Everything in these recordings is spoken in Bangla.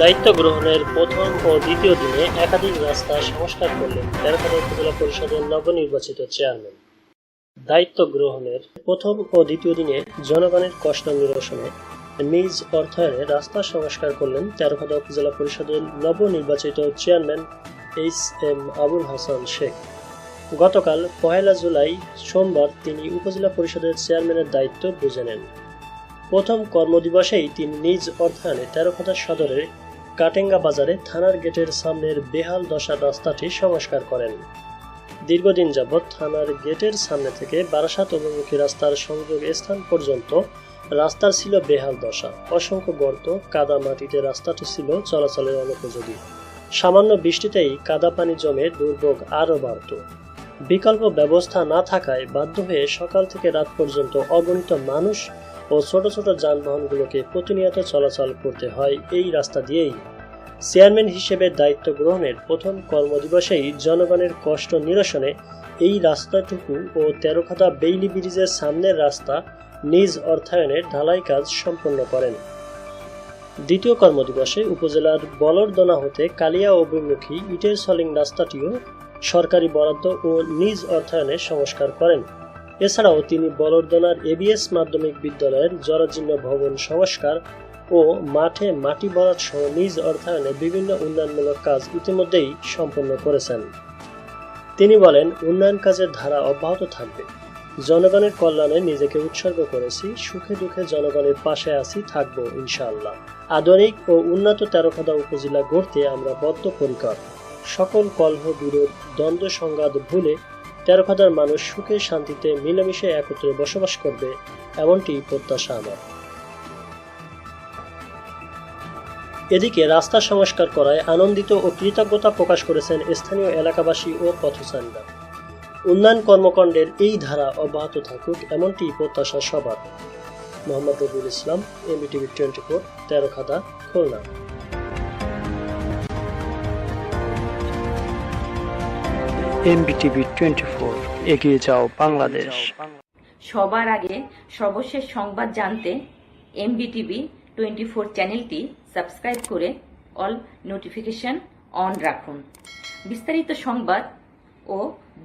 দায়িত্ব গ্রহণের প্রথম ও দ্বিতীয় দিনে একাধিক রাস্তা সংস্কার করলেন তেরোখাদা উপজেলা পরিষদের নবনির্বাচিত চেয়ারম্যান। দায়িত্ব গ্রহণের প্রথম ও দ্বিতীয় দিনে জনগণের কষ্ট নিরসনে নিজ অর্থায়নে রাস্তা সংস্কার করলেন তেরোখাদা উপজেলা পরিষদের নবনির্বাচিত chairman H M Abul Hasan Sheikh. গতকাল পহেলা জুলাই সোমবার তিনি উপজেলা পরিষদের চেয়ারম্যানের দায়িত্ব বুঝে নেন। প্রথম কর্মদিবসেই তিনি নিজ অর্থায়নে তেরোখাদা সদরের কাটেঙ্গা বাজারে থানার গেটের সামনের বেহাল দশা রাস্তাটি সংস্কার করেন। দীর্ঘদিন যাবৎ থানার গেটের সামনে থেকে বারাসাত অভিমুখী রাস্তার সংযোগ স্থান পর্যন্ত রাস্তার ছিল বেহাল দশা। অসংখ্য গর্ত, কাদা মাটিতে রাস্তাটি ছিল চলাচলের অনুপযোগী। সামান্য বৃষ্টিতেই কাদা পানি জমে দুর্ভোগ আরও বাড়ত। বিকল্প ব্যবস্থা না থাকায় বাধ্য হয়ে সকাল থেকে রাত পর্যন্ত অগণিত মানুষ ও ছোট ছোট যানবাহনগুলোকে প্রতিনিয়ত চলাচল করতে হয় এই রাস্তা দিয়েই। চেয়ারম্যান হিসেবে দায়িত্ব গ্রহণের প্রথম কর্মদিবসেই জনগণের কষ্ট নিরসনে এই রাস্তাটুকু ও তেরোখাদা বেইলি ব্রিজের সামনের রাস্তা নিজ অর্থায়নের ঢালাই কাজ সম্পন্ন করেন। দ্বিতীয় কর্মদিবসে উপজেলার বলরদনা হতে কালিয়া অভিমুখী ইটের সলিং রাস্তাটিও সরকারি বরাদ্দ ও নিজ অর্থায়নে সংস্কার করেন। এছাড়াও তিনি বলরদনার এবিএস মাধ্যমিক বিদ্যালয়ের জরাজীর্ণ ভবন সংস্কার ও মাঠে মাটি ভরাট সহ নিজ অর্থায়নে বিভিন্ন উন্নয়নমূলক কাজ ইতিমধ্যেই সম্পন্ন করেছেন। তিনি বলেন, উন্নয়ন কাজের ধারা অব্যাহত থাকবে। জনগণের কল্যাণে নিজেকে উৎসর্গ করেছি, সুখে দুঃখে জনগণের পাশে আছি, থাকব ইনশাআল্লাহ। আধুনিক ও উন্নত তেরোখাদা উপজেলা গড়তে আমরা বদ্ধপরিকর। সকল কলহ বিরোধ, দ্বন্দ্ব সংঘাত ভুলে তেরোখাদার মানুষ সুখে শান্তিতে মিলেমিশে একত্রে বসবাস করবে, এমনটি প্রত্যাশা আমার। এদিকে রাস্তা সংস্কার করায় আনন্দিত ও কৃতজ্ঞতা প্রকাশ করেছেন স্থানীয় এলাকাবাসী ও পথচারীরা। উন্নয়ন কর্মকাণ্ডের এই ধারা অব্যাহত থাকুক, এমনটি প্রত্যাশা সবার। Mohammad Rabiul Islam, MBTV twenty four, তেরো তেরোখাদা খুলনা। টোয়েন্টি এগিয়ে যাও বাংলাদেশ। সবার আগে সর্বশেষ সংবাদ জানতে এমবিটিভি টোয়েন্টি ফোর চ্যানেলটি সাবস্ক্রাইব করে অল নোটিফিকেশন অন রাখুন। বিস্তারিত সংবাদ ও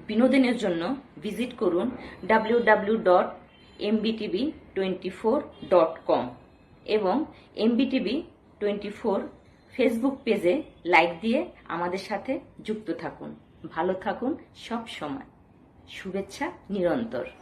বিনোদনের জন্য ভিজিট করুন W W dot MBTV twenty four dot com এবং এমবিটিভি টোয়েন্টি ফোর ফেসবুক পেজে লাইক দিয়ে আমাদের সাথে যুক্ত থাকুন। ভালো থাকুন সব সময়। শুভেচ্ছা নিরন্তর।